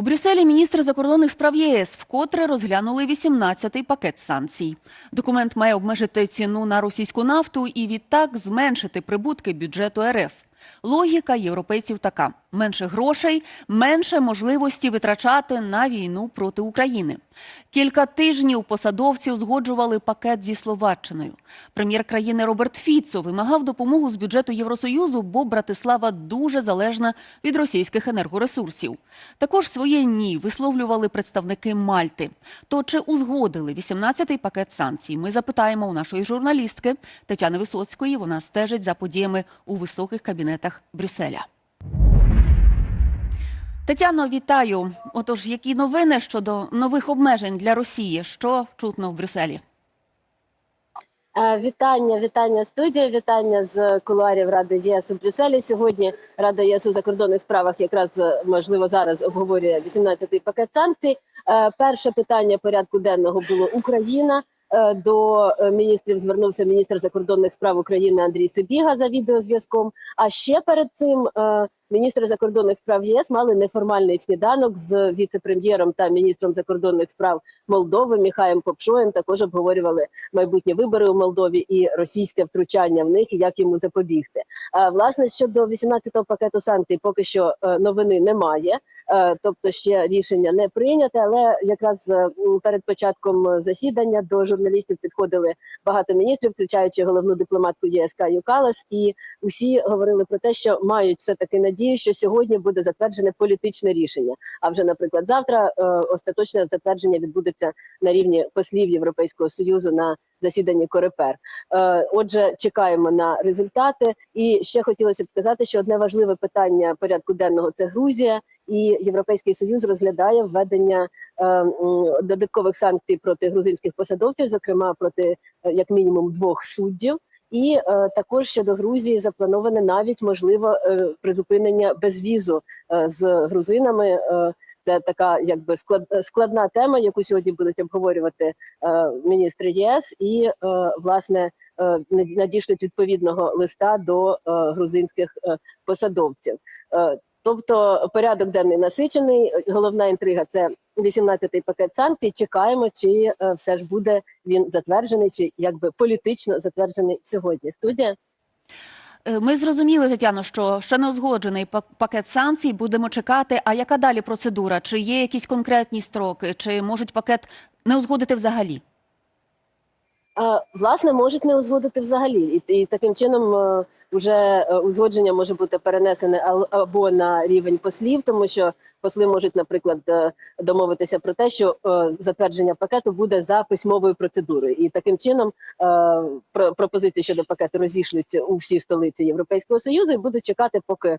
У Брюсселі міністри закордонних справ ЄС вкотре розглянули 18-й пакет санкцій. Документ має обмежити ціну на російську нафту і відтак зменшити прибутки бюджету РФ. Логіка європейців така: менше грошей, менше можливості витрачати на війну проти України. Кілька тижнів посадовці узгоджували пакет зі Словаччиною. Прем'єр країни Роберт Фіцо вимагав допомогу з бюджету Євросоюзу, бо Братислава дуже залежна від російських енергоресурсів. Також своє ні висловлювали представники Мальти. То чи узгодили 18-й пакет санкцій? Ми запитаємо у нашої журналістки Тетяни Висоцької. Вона стежить за подіями у високих кабінетах Брюсселя. Тетяно, вітаю. Отож, які новини щодо нових обмежень для Росії? Що чутно в Брюсселі? Е, Вітання, вітання студія, вітання з кулуарів Ради ЄС у Брюсселі. Сьогодні Рада ЄС у закордонних справах якраз е, можливо зараз обговорює 18-й пакет санкцій. Е, Перше питання порядку денного було Україна. Е, До е, міністрів звернувся міністр закордонних справ України Андрій Сибіга за відеозв'язком. А ще перед цим е, міністри закордонних справ ЄС мали неформальний сніданок з віце-прем'єром та міністром закордонних справ Молдови Міхаєм Попшоєм. Також обговорювали майбутні вибори у Молдові і російське втручання в них, і як йому запобігти. Власне, щодо 18-го пакету санкцій, поки що новини немає. Е, Тобто ще рішення не прийняте, але якраз е, перед початком засідання до журналістів підходили багато міністрів, включаючи головну дипломатку ЄС Каю Калас, і усі говорили про те, що мають все таки надію, що сьогодні буде затверджене політичне рішення. А вже, наприклад, завтра е, остаточне затвердження відбудеться на рівні послів Європейського союзу на засіданні Корепер. Е, Отже, чекаємо на результати. І ще хотілося б сказати, що одне важливе питання порядку денного це Грузія, і Європейський Союз розглядає введення е, додаткових санкцій проти грузинських посадовців, зокрема проти е, як мінімум двох суддів. І е, також щодо Грузії заплановане навіть можливо е, призупинення безвізу е, з грузинами. Е, це така якби склад, складна тема, яку сьогодні будуть обговорювати е, міністри ЄС, і е, власне е, надішлють відповідного листа до е, грузинських е, посадовців. Е, Тобто порядок денний насичений. Головна інтрига це 18-й пакет санкцій. Чекаємо, чи е, все ж буде він затверджений, чи якби політично затверджений сьогодні. Студія. Е, Ми зрозуміли, Тетяно, що ще не узгоджений пак- пакет санкцій. Будемо чекати. А яка далі процедура? Чи є якісь конкретні строки, чи можуть пакет не узгодити взагалі? Власне, можуть не узгодити взагалі, і, таким чином е, вже е, узгодження може бути перенесене або на рівень послів, тому що посли можуть, наприклад, е, домовитися про те, що затвердження пакету буде за письмовою процедурою, і таким чином про- пропозиції щодо пакету розійшлють у всі столиці Європейського союзу і будуть чекати, поки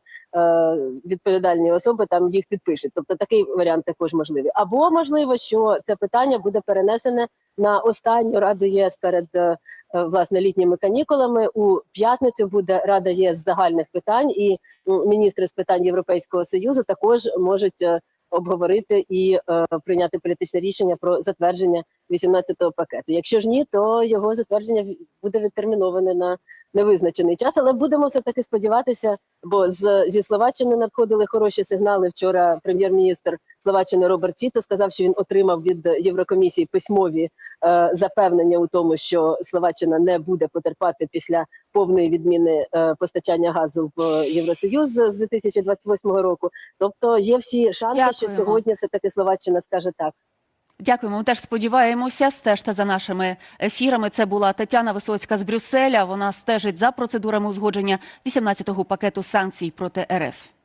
відповідальні особи там їх підпишуть. Тобто такий варіант також можливий. Або можливо, що це питання буде перенесене на останню раду ЄС перед е, е, власне літніми канікулами. У п'ятницю буде Рада єс загальних питань, і міністри з питань Європейського союзу також можуть е, обговорити і е, прийняти політичне рішення про затвердження 18-го пакету. Якщо ж ні, то його затвердження буде відтерміноване на невизначений час. Але будемо все таки сподіватися, бо з зі Словаччини надходили хороші сигнали. Вчора прем'єр-міністр Словаччини Роберт Фіто сказав, що він отримав від Єврокомісії письмові е, запевнення у тому, що Словаччина не буде потерпати після повної відміни е, постачання газу в Євросоюз з 2028 року. Тобто є всі шанси, що сьогодні все таки Словаччина скаже так. Дякуємо. Ми теж сподіваємося. Стежте за нашими ефірами. Це була Тетяна Висоцька з Брюсселя. Вона стежить за процедурами узгодження 18-го пакету санкцій проти РФ.